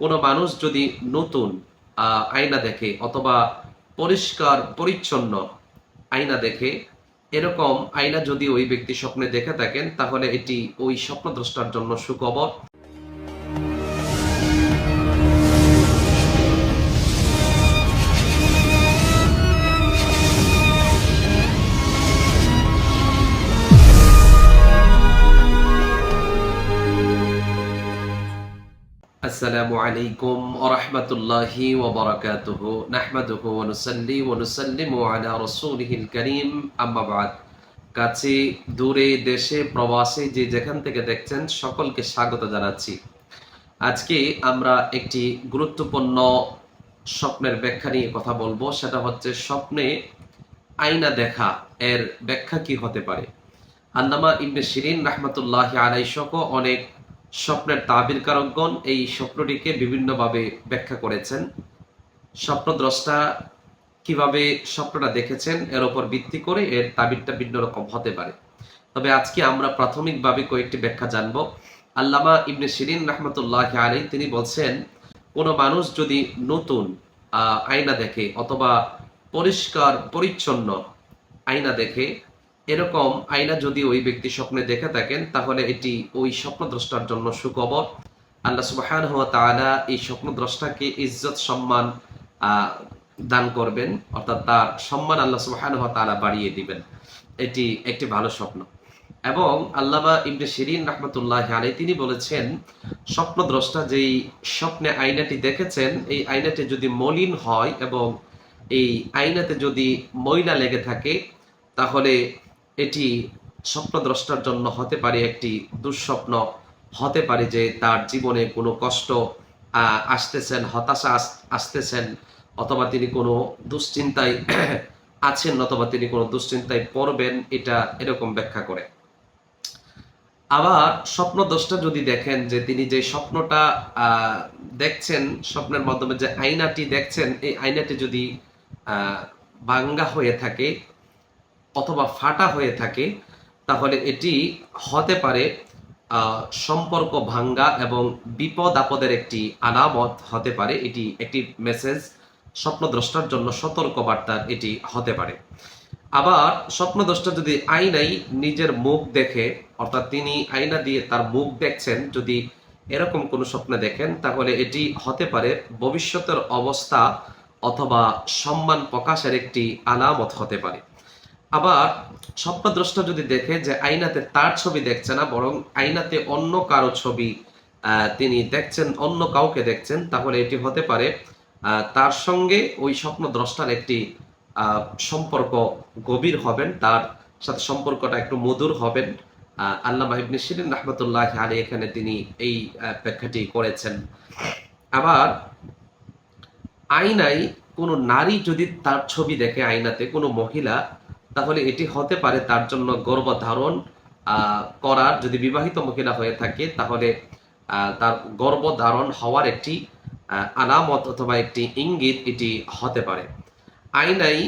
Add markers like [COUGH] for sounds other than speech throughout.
কোনো মানুষ যদি নতুন আয়না দেখে অথবা পরিষ্কার, পরিচ্ছন্ন আয়না দেখে, এরকম আয়না যদি ওই ব্যক্তি স্বপ্নে দেখে থাকেন, তাহলে এটি ওই স্বপ্নদ্রষ্টার জন্য সুখবর। আসসালামু আলাইকুম ওরহমতুল্লাহি ওবরাকাতুহ, নাহমাদুহ ওনুসল্লি ওনুসল্লিমু আলা রসুলহিল করিম আম্মাবাদ কাছে, দূরে, দেশে, প্রবাসে যে যেখান থেকে দেখছেন, সকলকে স্বাগত জানাচ্ছি। আজকে আমরা একটি গুরুত্বপূর্ণ স্বপ্নের ব্যাখ্যা নিয়ে কথা বলব। সেটা হচ্ছে স্বপ্নে আয়না দেখা এর ব্যাখ্যা কি হতে পারে। আল্লামা ইবনে শিরিন রাহমাতুল্লাহ আলাইসহ অনেক স্বপ্নের তাবির কারকগণ এই স্বপ্নটিকে বিভিন্নভাবে ব্যাখ্যা করেছেন। স্বপ্নদ্রষ্টা কীভাবে স্বপ্নটা দেখেছেন, এর উপর ভিত্তি করে এর তাবিরটা ভিন্ন রকম হতে পারে। তবে আজকে আমরা প্রাথমিকভাবে কয়েকটি ব্যাখ্যা জানব। আল্লামা ইবনে শিরিন রহমতুল্লাহ আলী তিনি বলছেন, কোনো মানুষ যদি নতুন আয়না দেখে অথবা পরিষ্কার, পরিচ্ছন্ন আয়না দেখে এরকম আয়না যদি ওই ব্যক্তি স্বপ্নে দেখে থাকেন, তাহলে এটি ওই স্বপ্নদ্রষ্টার জন্য সুখবর। আল্লাহ সুবহানাহু হওয়া তাআলা এই স্বপ্নদ্রষ্টাকে ইজ্জত সম্মান দান করবেন, অর্থাৎ তার সম্মান আল্লাহ সুবহানাহু হওয়া তাআলা বাড়িয়ে দিবেন। এটি একটি ভালো স্বপ্ন। এবং আল্লামা ইবনে শিরিন রহমতুল্লাহ আলী তিনি বলেছেন, স্বপ্নদ্রষ্টা যেই স্বপ্নে আয়নাটি দেখেছেন, এই আয়নাটি যদি মলিন হয় এবং এই আয়নাতে যদি ময়লা লেগে থাকে, তাহলে এটি স্বপ্নদ্রষ্টার জন্য হতে পারে একটি দুঃস্বপ্ন। হতে পারে যে তার জীবনে কোনো কষ্ট আসতেছেন, হতাশা আসতেছেন, অথবা তিনি কোনো দুশ্চিন্তায় [CLEARS THROAT] আছেন, অথবা তিনি কোনো দুশ্চিন্তায় পড়বেন, এটা এরকম ব্যাখ্যা করে। আবার স্বপ্নদ্রষ্টা যদি দেখেন যে তিনি যে স্বপ্নটা দেখছেন, স্বপ্নের মাধ্যমে যে আয়নাটি দেখছেন, এই আয়নাটি যদি ভাঙ্গা হয়ে থাকে অথবা ফাটা হয়ে থাকে, তাহলে এটি হতে পারে সম্পর্ক ভাঙ্গা এবং বিপদ আপদের একটি আলামত হতে পারে। এটি একটি মেসেজ স্বপ্নদ্রষ্টার জন্য সতর্ক বার্তার এটি হতে পারে। আবার স্বপ্নদ্রষ্টা যদি আয়নাই নিজের মুখ দেখে, অর্থাৎ তিনি আয়না দিয়ে তার মুখ দেখছেন, যদি এরকম কোনো স্বপ্নে দেখেন, তাহলে এটি হতে পারে ভবিষ্যতের অবস্থা অথবা সম্মান প্রকাশের একটি আলামত হতে পারে। আবার স্বপ্নদ্রষ্টা যদি দেখে যে আয়নাতে তার ছবি দেখছে না বরং আয়নাতে অন্য কারও ছবি তিনি দেখছেন অন্য কাউকে দেখছেন তাহলে এটি হতে পারে তার সঙ্গে ওই স্বপ্নদ্রষ্টার একটি সম্পর্ক গভীর হবেন তার সাথে সম্পর্কটা একটু মধুর হবেন। আহ, আল্লামা ইবনে শিরিন রহমতুল্লাহ আলী এখানে তিনি এই ব্যাখ্যাটি করেছেন। আবার আয়নায় কোনো নারী যদি তার ছবি দেখে আয়নাতে কোনো মহিলা তাহলে এটি হতে পারে তার জন্য গর্ভধারণ করার। যদি বিবাহিত মহিলা হয়ে থাকে, তাহলে তার গর্ভধারণ হওয়ার একটি আলামত অথবা একটি ইঙ্গিত এটি হতে পারে। আইনাই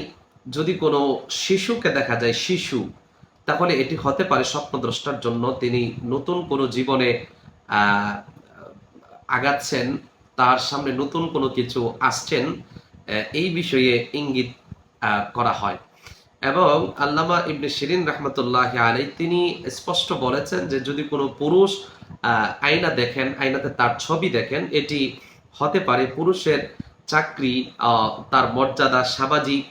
যদি কোনো শিশুকে দেখা যায়, শিশু, তাহলে এটি হতে পারে স্বপ্নদ্রষ্টার জন্য। তিনি নতুন কোনো জীবনে আগাচ্ছেন, তার সামনে নতুন কোনো কিছু আসছেন এই বিষয়ে ইঙ্গিত করা হয়। এবং আল্লামা ইবনে শিরিন রহমতুল্লাহ আলাই তিনি স্পষ্ট বলেছেন যে যদি কোনো পুরুষ আয়না দেখেন, আয়নাতে তার ছবি দেখেন, এটি হতে পারে পুরুষের চাকরি তার মর্যাদা, সামাজিক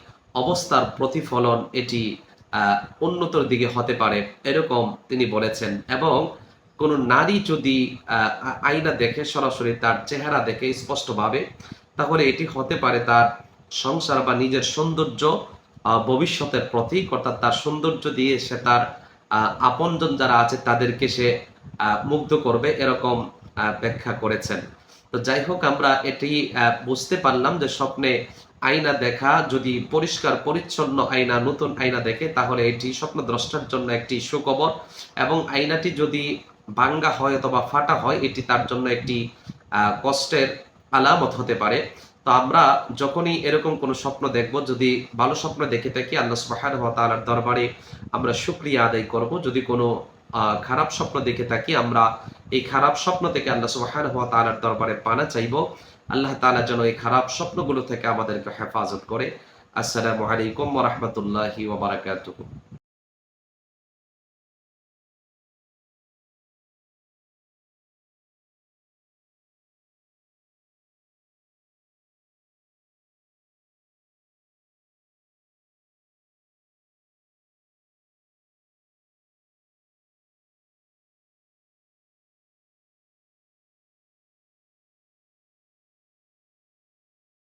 অবস্থার প্রতিফলন, এটি উন্নতর দিকে হতে পারে, এরকম তিনি বলেছেন। এবং কোনো নারী যদি আয়না দেখে, সরাসরি তার চেহারা দেখে স্পষ্টভাবে, তাহলে এটি হতে পারে তার সংসার বা নিজের সৌন্দর্য ভবিষ্যতের প্রতীক, অর্থাৎ তার সৌন্দর্য দিয়ে সে তার আপনজন যারা আছে তাদেরকে সে মুগ্ধ করবে এরকম ব্যাখ্যা করেছেন। তো যাই হোক, আমরা এটি বুঝতে পারলাম যে স্বপ্নে আয়না দেখা, যদি পরিষ্কার, পরিচ্ছন্ন আয়না, নতুন আয়না দেখে, তাহলে এটি স্বপ্নদ্রষ্টার জন্য একটি সুখবর। এবং আয়নাটি যদি ভাঙ্গা হয় অথবা ফাটা হয়, এটি তার জন্য একটি কষ্টের আলামত হতে পারে। তো আমরা যখনই এরকম কোনো স্বপ্ন দেখব, যদি ভালো স্বপ্ন দেখে থাকি, আল্লাহ সুবহানাহু ওয়া তাআলার দরবারে আমরা শুকরিয়া আদায় করব। যদি কোনো খারাপ স্বপ্ন দেখে থাকি, আমরা এই খারাপ স্বপ্ন থেকে আল্লাহ সুবহানাহু ওয়া তাআলার দরবারে পানা চাইব। আল্লাহ তাআলা যেন এই খারাপ স্বপ্নগুলো থেকে আমাদেরকে হেফাজত করে। আসসালামু আলাইকুম রাহমাতুল্লাহি ওয়া বারাকাতুহু।